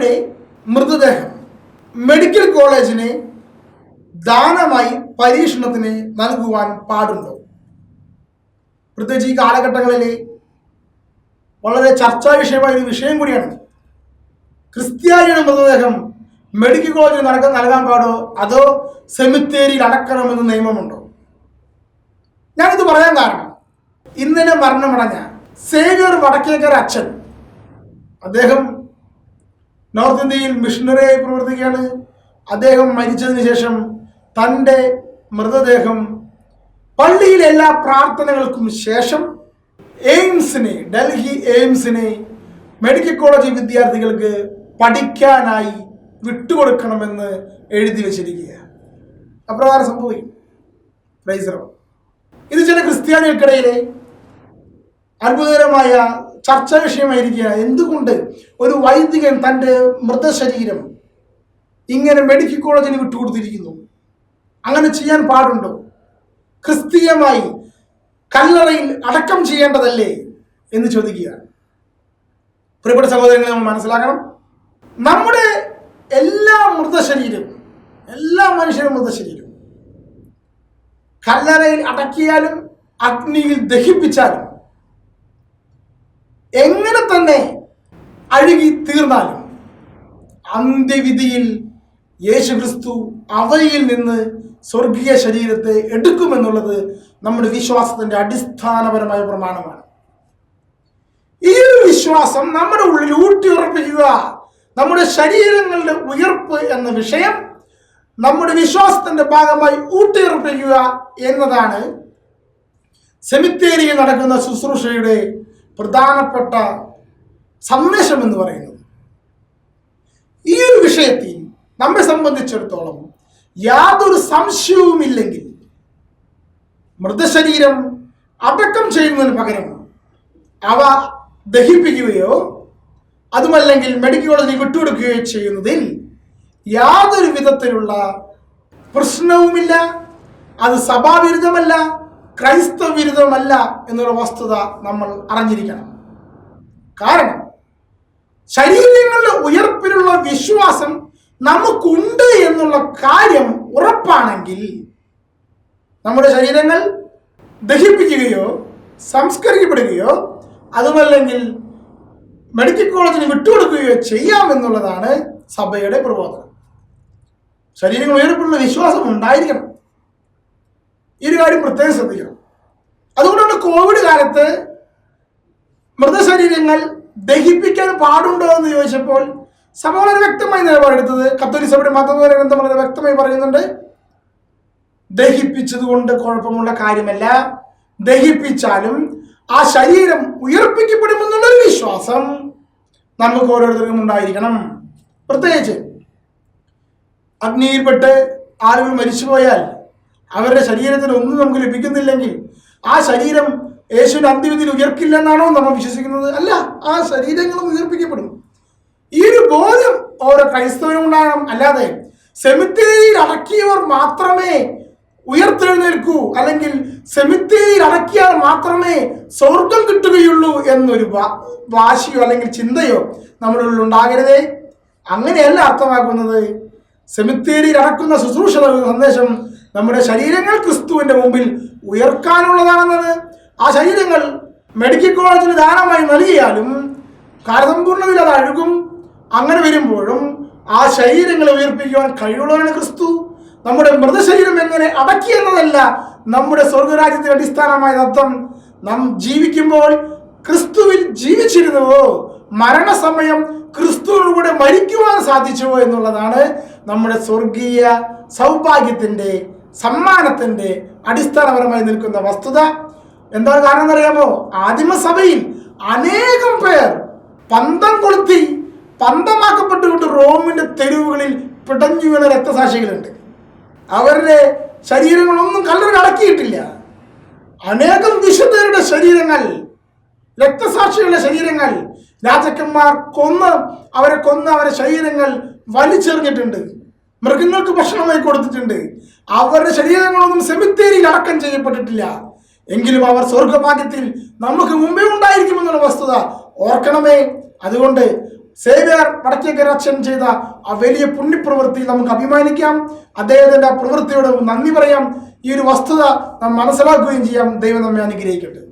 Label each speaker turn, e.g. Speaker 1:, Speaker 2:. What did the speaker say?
Speaker 1: സഭയുടെ മൃതദേഹം മെഡിക്കൽ കോളേജിന് ദാനമായി പരീക്ഷണത്തിന് നൽകുവാൻ പാടുണ്ടോ? പ്രത്യേകിച്ച് ഈ കാലഘട്ടങ്ങളിൽ വളരെ ചർച്ചാ വിഷയമായ ഒരു വിഷയം കൂടിയാണ്. ക്രിസ്ത്യാനിയുടെ മൃതദേഹം മെഡിക്കൽ കോളേജിൽ നടക്കാൻ നൽകാൻ പാടോ? അതോ സെമിത്തേരിയിൽ അടക്കണമെന്ന് നിയമമുണ്ടോ? ഞാനിത് പറയാൻ കാരണം ഇന്നലെ മരണമടഞ്ഞ സേവിയർ വടക്കേക്കര അച്ഛൻ അദ്ദേഹം നോർത്ത് ഇന്ത്യയിൽ മിഷണറിയായി പ്രവർത്തിക്കുകയാണ്. അദ്ദേഹം മരിച്ചതിന് ശേഷം തന്റെ മൃതദേഹം പള്ളിയിലെ എല്ലാ പ്രാർത്ഥനകൾക്കും ശേഷം എയിംസിനെ ഡൽഹി എയിംസിനെ മെഡിക്കൽ കോളേജ് വിദ്യാർത്ഥികൾക്ക് പഠിക്കാനായി വിട്ടുകൊടുക്കണമെന്ന് എഴുതി വെച്ചിരിക്കുകയാണ്. അപ്രകാരം സംഭവിക്കും. ഇത് ചില ക്രിസ്ത്യാനികൾക്കിടയിലെ അത്ഭുതകരമായ ചർച്ചാ വിഷയമായിരിക്കുകയാണ്. എന്തുകൊണ്ട് ഒരു വൈദികൻ തന്റെ മൃതശരീരം ഇങ്ങനെ മെഡിക്കൽ കോളേജിന് വിട്ടുകൊടുത്തിരിക്കുന്നു? അങ്ങനെ ചെയ്യാൻ പാടുണ്ടോ? ക്രിസ്തീയമായി കല്ലറയിൽ അടക്കം ചെയ്യേണ്ടതല്ലേ എന്ന് ചോദിക്കുകയാണ്. പ്രിയപ്പെട്ട സഹോദരങ്ങളെ നമ്മൾ മനസ്സിലാക്കണം. നമ്മുടെ എല്ലാ മൃതശരീരം എല്ലാ മനുഷ്യരും മൃതശരീരം കല്ലറയിൽ അടക്കിയാലും അഗ്നിയിൽ ദഹിപ്പിച്ചാലും എങ്ങനെ തന്നെ അഴുകി തീർന്നാലും അന്ത്യവിധിയിൽ യേശു ക്രിസ്തു അവയിൽ നിന്ന് സ്വർഗീയ ശരീരത്തെ എടുക്കുമെന്നുള്ളത് നമ്മുടെ വിശ്വാസത്തിന്റെ അടിസ്ഥാനപരമായ പ്രമാണമാണ്. ഈ ഒരു വിശ്വാസം നമ്മുടെ ഉള്ളിൽ ഊട്ടിയുറപ്പിക്കുക നമ്മുടെ ശരീരങ്ങളുടെ ഉയർപ്പ് എന്ന വിഷയം നമ്മുടെ വിശ്വാസത്തിന്റെ ഭാഗമായി ഊട്ടിയുറപ്പിക്കുക എന്നതാണ് സെമിത്തേരിയിൽ നടക്കുന്ന ശുശ്രൂഷയുടെ പ്രധാനപ്പെട്ട സന്ദേശം എന്ന് പറയുന്നത് ഈ ഒരു വിഷയത്തിൽ നമ്മെ സംബന്ധിച്ചിടത്തോളം യാതൊരു സംശയവുമില്ലെങ്കിൽ മൃതശരീരം അടക്കം ചെയ്യുന്നതിന് പകരം അവ ദഹിപ്പിക്കുകയോ അതുമല്ലെങ്കിൽ മെഡിക്കൽ കോളേജിൽ വിട്ടുകൊടുക്കുകയോ ചെയ്യുന്നതിൽ യാതൊരു വിധത്തിലുള്ള പ്രശ്നവുമില്ല അത് സഭാവിരുദ്ധമല്ല ക്രൈസ്തവ വിരുദ്ധമല്ല എന്നൊരു വസ്തുത നമ്മൾ അറിഞ്ഞിരിക്കണം. കാരണം ശരീരങ്ങളുടെ ഉയർപ്പിലുള്ള വിശ്വാസം നമുക്കുണ്ട് എന്നുള്ള കാര്യം ഉറപ്പാണെങ്കിൽ നമ്മുടെ ശരീരങ്ങൾ ദഹിപ്പിക്കുകയോ സംസ്കരിക്കപ്പെടുകയോ അതുമല്ലെങ്കിൽ മെഡിക്കൽ കോളേജിന് വിട്ടുകൊടുക്കുകയോ ചെയ്യാമെന്നുള്ളതാണ് സഭയുടെ പ്രബോധനം. ശരീരങ്ങൾ ഉയർപ്പിലുള്ള വിശ്വാസം ഉണ്ടായിരിക്കണം. ഈ ഒരു കാര്യം പ്രത്യേകം ശ്രദ്ധിക്കണം. അതുകൊണ്ടാണ് കോവിഡ് കാലത്ത് മൃതശരീരങ്ങൾ ദഹിപ്പിക്കാൻ പാടുണ്ടോ എന്ന് ചോദിച്ചപ്പോൾ സഭ വളരെ വ്യക്തമായി നിലപാടെടുത്തത് കത്തോലി സഭയുടെ മതപര ഗ്രന്ഥം വളരെ വ്യക്തമായി പറയുന്നുണ്ട്. ദഹിപ്പിച്ചതുകൊണ്ട് കുഴപ്പമുള്ള കാര്യമല്ല. ദഹിപ്പിച്ചാലും ആ ശരീരം ഉയർപ്പിക്കപ്പെടുമെന്നുള്ളൊരു വിശ്വാസം നമുക്ക് ഓരോരുത്തർക്കും ഉണ്ടായിരിക്കണം. പ്രത്യേകിച്ച് അഗ്നിയിൽപ്പെട്ട് ആളുകൾ മരിച്ചുപോയാൽ അവരുടെ ശരീരത്തിൽ ഒന്നും നമുക്ക് ലഭിക്കുന്നില്ലെങ്കിൽ ആ ശരീരം യേശുവിന്റെ അന്ത്യവിധിയിൽ ഉയർക്കില്ലെന്നാണോ നമ്മൾ വിശ്വസിക്കുന്നത്? അല്ല ആ ശരീരങ്ങളും ഉയർപ്പിക്കപ്പെടും ഈ ഒരു ബോധം ഓരോ ക്രൈസ്തവനും ഉണ്ടാകണം. അല്ലാതെ സെമിത്തേരിയിൽ അടക്കിയവർ മാത്രമേ ഉയർത്തെഴുന്നേൽക്കൂ. അല്ലെങ്കിൽ സെമിത്തേരിയിൽ അടക്കിയാൽ മാത്രമേ സ്വർഗം കിട്ടുകയുള്ളൂ എന്നൊരു വാശിയോ അല്ലെങ്കിൽ ചിന്തയോ നമ്മുടെ ഉള്ളിൽ ഉണ്ടാകരുതേ. അങ്ങനെയല്ല അർത്ഥമാക്കുന്നത്. സെമിത്തേരിയിൽ അടക്കുന്ന ശുശ്രൂഷ സന്ദേശം നമ്മുടെ ശരീരങ്ങൾ ക്രിസ്തുവിന്റെ മുമ്പിൽ ഉയർക്കാനുള്ളതാണെന്നത്. ആ ശരീരങ്ങൾ മെഡിക്കൽ കോളേജിന് ദാനമായി നൽകിയാലും കാലസമ്പൂർണതയിൽ അത് അഴുകും. അങ്ങനെ വരുമ്പോഴും ആ ശരീരങ്ങളെ ഉയർപ്പിക്കുവാൻ കഴിവുള്ളവരാണ് ക്രിസ്തു. നമ്മുടെ മൃതശരീരം എങ്ങനെ അടക്കി എന്നതല്ല നമ്മുടെ സ്വർഗരാജ്യത്തിന്റെ അടിസ്ഥാനമായ തത്വം. നാം ജീവിക്കുമ്പോൾ ക്രിസ്തുവിൽ ജീവിച്ചിരുന്നുവോ? മരണസമയം ക്രിസ്തുവിലൂടെ മരിക്കുവാൻ സാധിച്ചുവോ എന്നുള്ളതാണ് നമ്മുടെ സ്വർഗീയ സൗഭാഗ്യത്തിന്റെ സമ്മാനത്തിന്റെ അടിസ്ഥാനപരമായി നിൽക്കുന്ന വസ്തുത എന്താണ് കാരണം എന്നറിയാമോ ആദിമസഭയിൽ അനേകം പേർ പന്തം കൊളുത്തി പന്തമാക്കപ്പെട്ടുകൊണ്ട് റോമിന്റെ തെരുവുകളിൽ പിടഞ്ഞു വീണ രക്തസാക്ഷികളുണ്ട്. അവരുടെ ശരീരങ്ങളൊന്നും കല്ലറിൽ അടക്കിയിട്ടില്ല. അനേകം വിശുദ്ധരുടെ ശരീരങ്ങൾ രക്തസാക്ഷികളുടെ ശരീരങ്ങൾ രാജാക്കന്മാർ കൊന്ന് അവരെ കൊന്ന് അവരുടെ ശരീരങ്ങൾ വലിച്ചെറിഞ്ഞിട്ടുണ്ട്. മൃഗങ്ങൾക്ക് ഭക്ഷണമായി കൊടുത്തിട്ടുണ്ട്. അവരുടെ ശരീരങ്ങളൊന്നും സെമിത്തേരിയിൽ അടക്കം ചെയ്യപ്പെട്ടിട്ടില്ല. എങ്കിലും അവർ സ്വർഗഭാഗ്യത്തിൽ നമുക്ക് മുമ്പേ ഉണ്ടായിരിക്കുമെന്നുള്ള വസ്തുത ഓർക്കണമേ. അതുകൊണ്ട് സേവ്യർ വടക്കേക്കര അച്ഛൻ ചെയ്ത ആ വലിയ പുണ്യപ്രവൃത്തി നമുക്ക് അഭിമാനിക്കാം. അദ്ദേഹത്തിന്റെ ആ പ്രവൃത്തിയോട് നന്ദി പറയാം. ഈ ഒരു വസ്തുത നാം മനസ്സിലാക്കുകയും ചെയ്യാം. ദൈവം നമ്മെ അനുഗ്രഹിക്കട്ടെ.